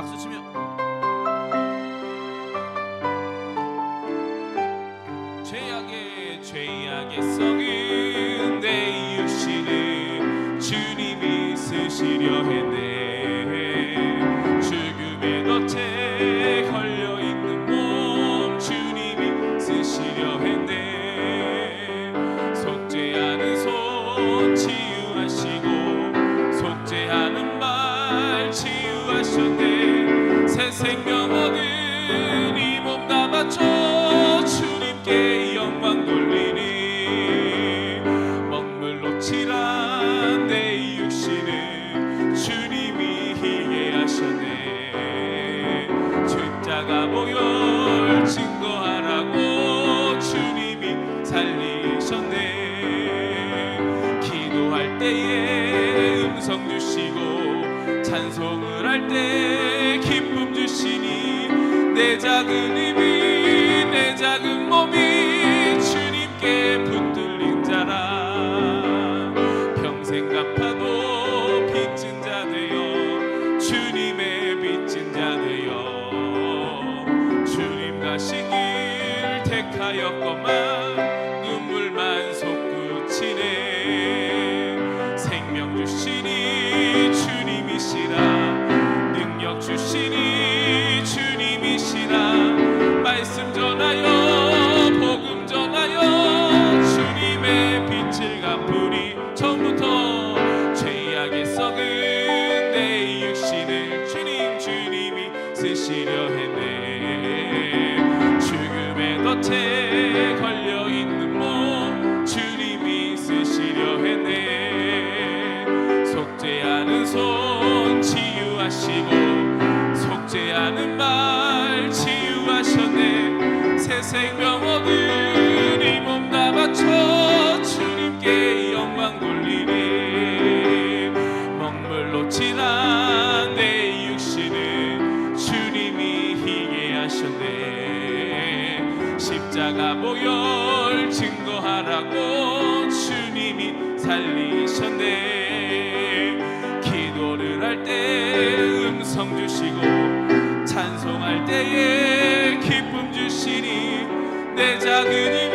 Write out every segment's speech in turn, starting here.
박수 치며. 죄악의 죄악의 썩은 내 육신을 주님이 쓰시려 했네. 죽음의 덫에 걸려 있는 몸 주님이 쓰시려 했네. 속죄하는 손 치유하시고 속죄하는 말 치유하셨네. 새 생명 얻은 이 몸 다 바쳐 주님께 영광 돌리니 먹물로 칠한 내 육신을 주님이 희게 하셨네. 살리셨네. 기도할 때에 음성 주시고 찬송을 할때 기쁨 주시니 내 작은 힘이 내 작은 몸이 주님께 붙들린 자라. 평생 갚아도 빚진 자 되어 주님의 빚진 자 되어. 주님 가신 길 택하였건만 눈물만 솟구치네. 생명 주시니 주님이시라 말씀 전하여 복음 전하여. 주님의 빛을 갚으리. 처음부터 죄악의 썩은 내 육신을 주님 주님이 쓰시려 했네. 죽음의 덫에 걸려 있는 몸 주님이 쓰시려 했네. 속죄하는 손 치유하시고 속죄하는 새 생명 얻은 이 몸 다 바쳐 주님께 영광 돌리리 먹물로 칠한 내 육신을 주님이 희게 하셨네. 십자가 보혈 증거하라고 주님이 살리셨네. 기도를 할 때 음성 주시고 내 작은 힘이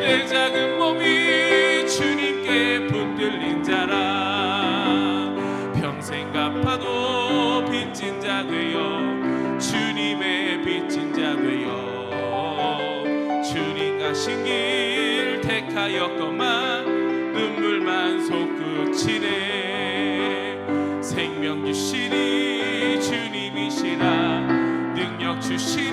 내 작은 몸이 주님께 붙들린 자라. 평생 갚아도 빚진 자 되어 주님의 빚진 자 되어. 주님 가신 길 택하였건만 눈물만 솟구치네. 생명 주시니 주님이시라. 능력 주시니